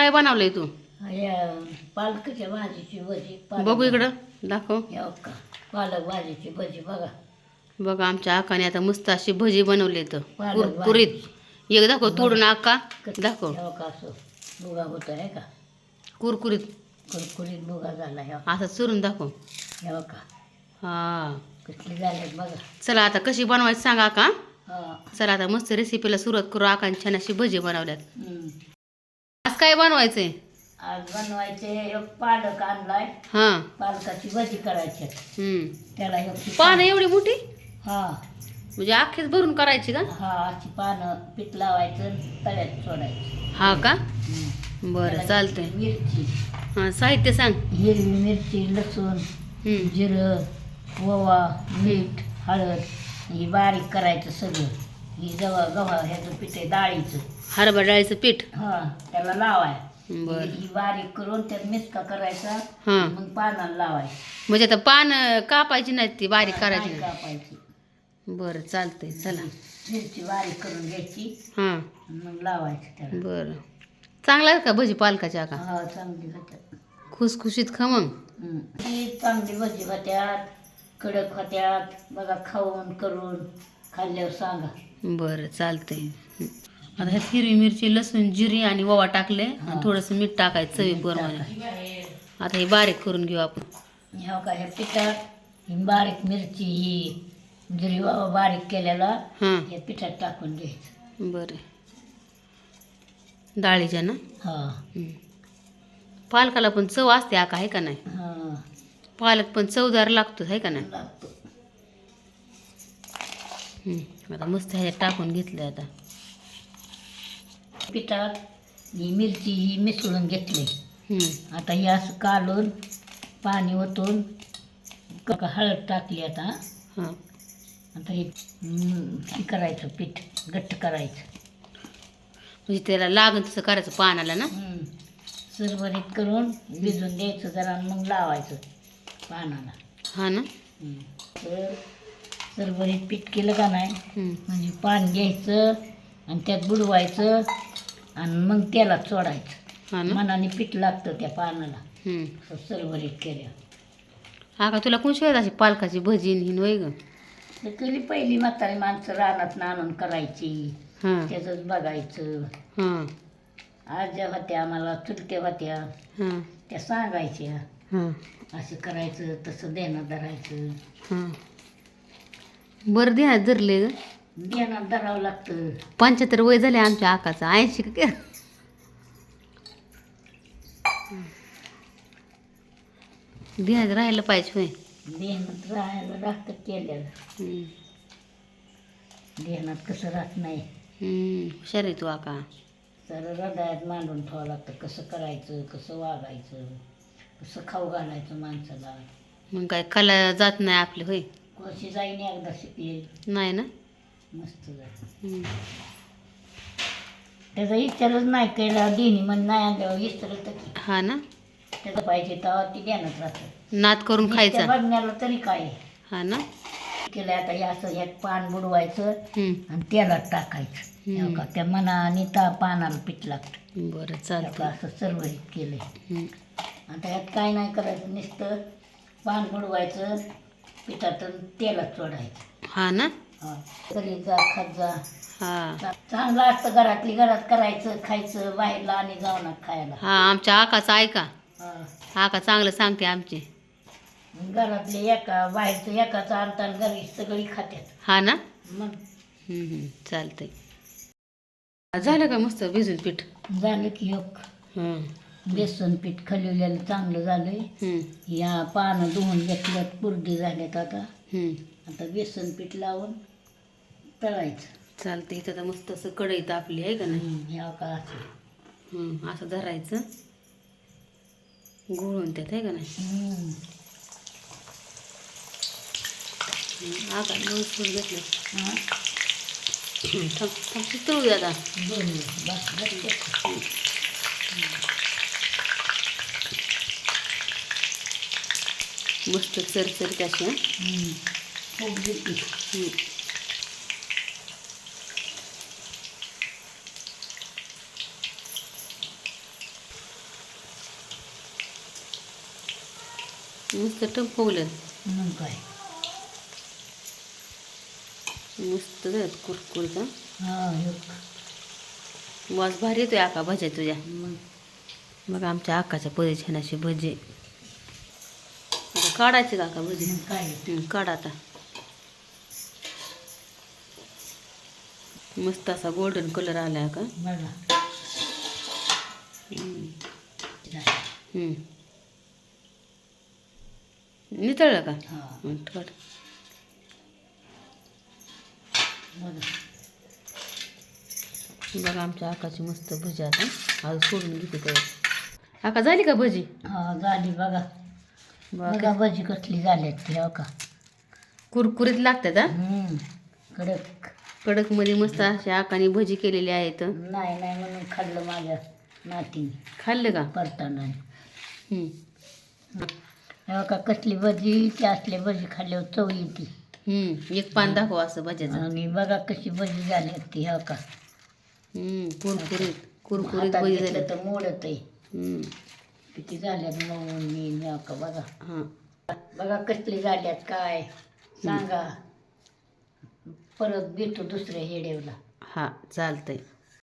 काय बनवलंय तू? पालकाच्या भाजीची भजी बघू इकडं दाखव. का पालक भाजीची भजी बघा. बघ आमच्या आकाने आता मस्त अशी भजी बनवली तर कुरकुरीत एक दाखव तोडून आका. दाखव. बुगा होत आहे का? कुरकुरीत. कुरकुरीत बुगा झाला असं चुरून दाखव. का हा. कसली झाले बघा. चला आता कशी बनवायची सांगा का चला आता मस्त रेसिपीला सुरुवात करू आकाने छान अशी भजी बनवल्यात. काय बनवायचंय? आज बनवायचे एक पालक आणलाय. हा. पालकाची भजी करायची. हम्म. त्याला एक पानं एवढी मोठी? हा. म्हणजे अख्खीच भरून करायची का? हा अशी पानं पीठ लावायचं तळ्यात सोडायचं. हा का? हम्म. बरं चालतंय. मिरची. हा साहित्य सांग. हिरवी मिरची लसूण हम्म. जिरं ओवा मीठ हळद ही बारीक करायचं सगळं. ही जवळ गव्हा ह्याचं पीठ आहे डाळीचं. हरभरा डाळीचं पीठ. हा त्याला लावाय. बर. ही बारीक करून त्यात मिसका करायचा. हा. मग पानाला लावायचं म्हणजे आता पान कापायची नाहीत ती बारीक करायची नाही नाही कापायची. बरं चालतंय चला. मिरची बारीक करून घ्यायची. हा. मग लावायचं त्याला. बरं. चांगला आहे का भजी पालकाच्या का? हा चांगली होत्यात खुसखुशीत खा मग. ही चांगली भजी होत्यात कडक होत्यात. बघा खाऊन करून खाल्ल्यावर सांगा. बरं चालतंय. आता ह्यात हिरवी मिरची लसूण जिरी आणि ओवा टाकले. आणि थोडंसं मीठ टाकायचं चवी प्रमाणे आता हे बारीक करून घेऊ आपण. ह्या का पिठात ही बारीक मिरची ही जिरी बाबा बारीक केलेला हां. या पिठात टाकून घ्यायचं. बरं. डाळीच्या ना? हा. हं. पालकाला पण चव असते आका आहे का नाही? हा. पालक पण चवदार लागतो आहे का नाही? हं. आता मस्त ह्याच्यात टाकून घेतलं आता. पिठात ही मिरची ही मिसळून घेतली. हं. आता ही असं काढून पाणी ओतून हळद टाकली आता. हां. आता हे हे करायचं पीठ घट्ट करायचं. म्हणजे त्याला लागण तसं करायचं पानाला ना? हम्म. सरभरीत करून भिजून द्यायचं जरा आणि मग लावायचं पानाला. हा ना? हम्म. तर सरभरीत पीठ केलं का नाही. म्हणजे पान घ्यायचं आणि त्यात बुडवायचं. आणि मग तेलात सोडायचं हा ना? मनाने पीठ लागतं त्या पानाला. असं सरभरीत केल्या. हा का? तुला कोण शिवाय अशी पालकाची भजी हिन वय ग? तर केली पहिली म्हातारी माणसं रानात आणून करायची. हां. त्याचंच बघायचं. हां. आज्या होत्या आम्हाला चुलत्या होत्या. हां. त्या सांगायच्या. हां. असं करायचं तसं देणं धरायचं. हां. बरं दे धरले ग. धरावं लागतं. पंच्याहत्तर वय झाले आमच्या आकाचं. ऐंशी का? ध्यान राहायला पाहिजे होय. देण्यात राहायला लागतं केलेलं हम्म. देण्यात कसं राहत नाही. हम्म. हुशार आहे तू आका. तर हृदयात मांडून ठेवावं लागतं. कसं करायचं कसं वागायचं कसं खाऊ घालायचं माणसाला. मग काय कला जात नाही आपली होय? कशी जाईन एकदा शिकली. नाही ना? मस्त. त्याचा विचारच नाही केला देणी म्हण नाही आणल्यावर विचारलं तर. हा ना त्याचं पाहिजे तेव्हा ती देण्यात राहतं नात करून खायचा बघण्याला तरी काय? हा ना केलं आता हे असं ह्यात पान बुडवायचं हम्म. आणि तेलात टाकायचं. हो का? त्या मनाने ता पानाला पीठ लागतं बरं हो का? चालतं असं केलंय हम्म. आता ह्यात काय नाही करायचं नुसतं पान बुडवायचं पिठातून तेलात सोडायचं हा ना चांगलं असतं घरातली घरात करायचं खायचं बाहेरला आणि जाऊ नका खायला. हा आमच्या आकाचं ऐका. आका चांगलं सांगते आमची. घरातले एका बाहेरचं एकाचं आणताना घरी सगळी खात्यात. हा ना? मग? हम्म, हम्म. चालतंय. झालं का मस्त भिजून पीठ? झालं की योग हं. बेसन पीठ खलिवलेलं चांगलं झालंय. या पानं धुवून घेतल्यात पुरडी झाल्यात आता. आता बेसन पीठ लावून तळायचं चालतंय इथं तर मस्त असं कढई तापली आहे का नाही असं हं, असं धरायचं गुळून त्यात आहे का नाही. हं, घेतलं हा. हं, थांब थांब शिजवू दे आता दोन मिनिट बस बस बस. मस्त चरचरीत अशी हं. खूप. हं. मस्त टपवलं. मग काय? मस्त झालं कुरकुरीत हं. वास भारी येतोय आका भज्या तुझ्या. मग बघा आमच्या आकाच्या भजी. काढायचे का आका भजी? मग काय? हं, काढ आता. मस्त असा गोल्डन कलर आला का बघा. हं. नितळलं का? हा. बघा आमच्या आकाची मस्त भजी आता. आज सोडून घेते तर आका झाली का भजी? हा झाली बघा. बघा भजी कसली झाल्यात ती हो का? कुरकुरीत लागतात हा. कडक. कडकमध्ये मस्त अशा आकाने भजी केलेली आहेत. नाही नाही म्हणून खाल्लं माझ्या नातीने. खाल्लं का? परताना हं. का? कसली भजी? ती असले भजी खाल्ल्यावर चव येते. एक पान दाखव असं भज्याचं. आणि बघा कशी भजी झाली ती हो का? हं, कुरकुरीत कुरकुरीत हातात भजी घेतलं झाली. तर मोडत आहे. किती झाल्यात मग मी हो का? बघा. हां. बघा कसली झाल्यात काय? सांगा. परत भेटू दुसऱ्या हेडेवला हां चालतंय.